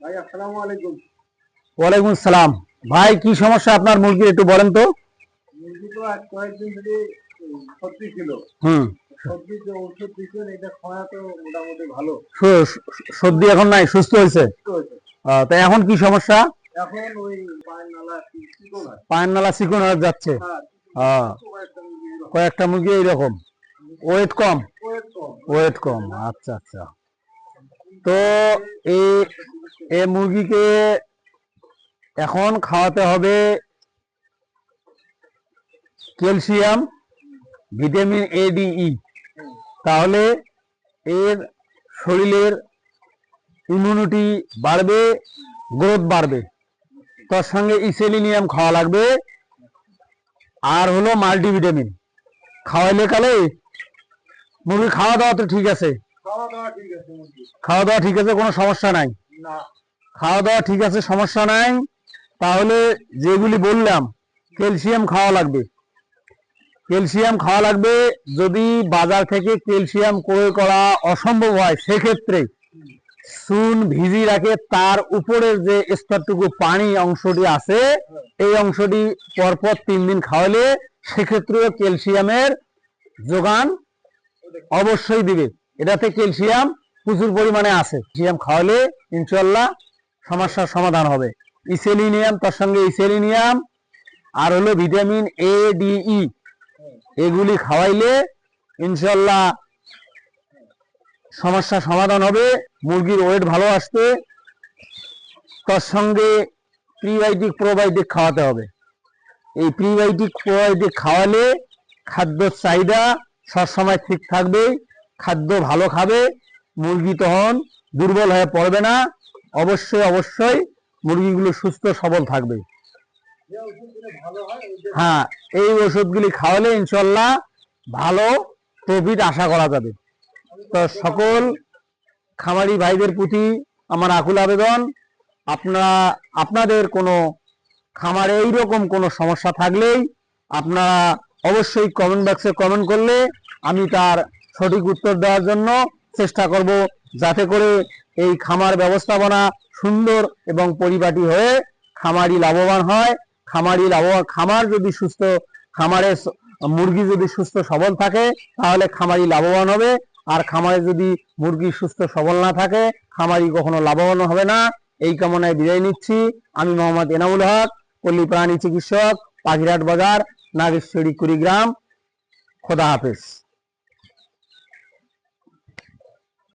ভাই আসসালামু আলাইকুম। ওয়ালাইকুম সালাম ভাই কি সমস্যা? আপনার মুরগির একটু বলেন তো। মুরগি তো আজ কয়েকদিন থেকে সর্দি ছিল। হুম। সর্দি যে ওষুধ দিচ্ছেন এটা খাওয়া তো মোটামুটি ভালো। সু- সু- সর্দি এখন নাই সুস্থ হয়েছে? তা এখন কি সমস্যা? এখন ওই পায়ের নালা চিকন হয়ে যাচ্ছে। হ্যাঁ। কয়েকটা মুরগি এইরকম। ওয়েট কম। ওয়েট কম আচ্ছা আচ্ছা। তো এই এই মুরগিকে এখন খাওয়াতে হবে calcium, vitamin A D E তাহলে এর শরীরের ইমিউনিটি বাড়বে গ্রোথ বাড়বে। তার সঙ্গে ইসেলিনিয়াম খাওয়া লাগবে। আর হলো মাল্টিভিটামিন খাওয়াইলে কালে মুরগি খাওয়া দাওয়া তো ঠিক আছে। খাওয়া দাওয়া ঠিক আছে কোনো সমস্যা নাই। খাওয়া দাওয়া ঠিক আছে সমস্যা নাই। তাহলে যেগুলি বললাম ক্যালসিয়াম খাওয়া লাগবে। ক্যালসিয়াম খাওয়া লাগবে যদি বাজার থেকে ক্যালসিয়াম ক্রয় করা অসম্ভব হয় সেক্ষেত্রে চুন ভিজি রাখে তার উপরের যে স্তরটুকু পানি অংশটি আছে এই অংশটি পরপর তিন দিন খাওয়ালে সেক্ষেত্রেও ক্যালসিয়ামের যোগান অবশ্যই দিবে। এটাতে ক্যালসিয়াম প্রচুর পরিমাণে আছে। ক্যালসিয়াম খাওয়ালে ইনশাল্লাহ সমস্যার সমাধান হবে। ইসেলিনিয়াম, তার সঙ্গে ইসেলিনিয়াম, আর হলো ভিটামিন এ ডি ই এগুলি খাওয়াইলে ইনশাল্লাহ সমস্যার সমাধান হবে, মুরগির ওয়েট ভালো আসবে, তার সঙ্গে প্রিবায়োটিক প্রোবায়োটিক খাওয়াতে হবে। এই প্রিবায়োটিক প্রোবায়োটিক খাওয়ালে খাদ্যর চাহিদা সবসময় ঠিক থাকবে খাদ্য ভালো খাবে, মুরগি তখন দুর্বল হয়ে পড়বে না, অবশ্যই অবশ্যই মুরগিগুলো সুস্থ, সবল থাকবে। হ্যাঁ এই ওষুধগুলি খাওয়ালে ইনশাল্লাহ ভালো প্রফিট আশা করা যাবে। তো সকল খামারি ভাইদের প্রতি আমার আকুল আবেদন, আপনারা, আপনাদের কোনো খামারে এইরকম কোনো সমস্যা থাকলেই আপনারা অবশ্যই কমেন্ট বক্সে কমেন্ট করলে আমি তার সঠিক উত্তর দেওয়ার জন্য চেষ্টা করব যাতে করে এই খামার ব্যবস্থাপনা সুন্দর এবং পরিপাটি হয়ে খামারি লাভবান হয়। খামারি লাভবান খামার যদি সুস্থ, খামারে মুরগি যদি সুস্থ, সবল থাকে, তাহলে খামারি লাভবান হবে। আর খামারে যদি মুরগি সুস্থ, সবল না থাকে, খামারি কখনো লাভবান হবে না। এই কামনায় বিদায় নিচ্ছি। আমি মোহাম্মদ এনামুল হক, পল্লী প্রাণী চিকিৎসক, পাখিরহাট বাজার, নাগেশ্বরী কুড়িগ্রাম। খোদা হাফেজ।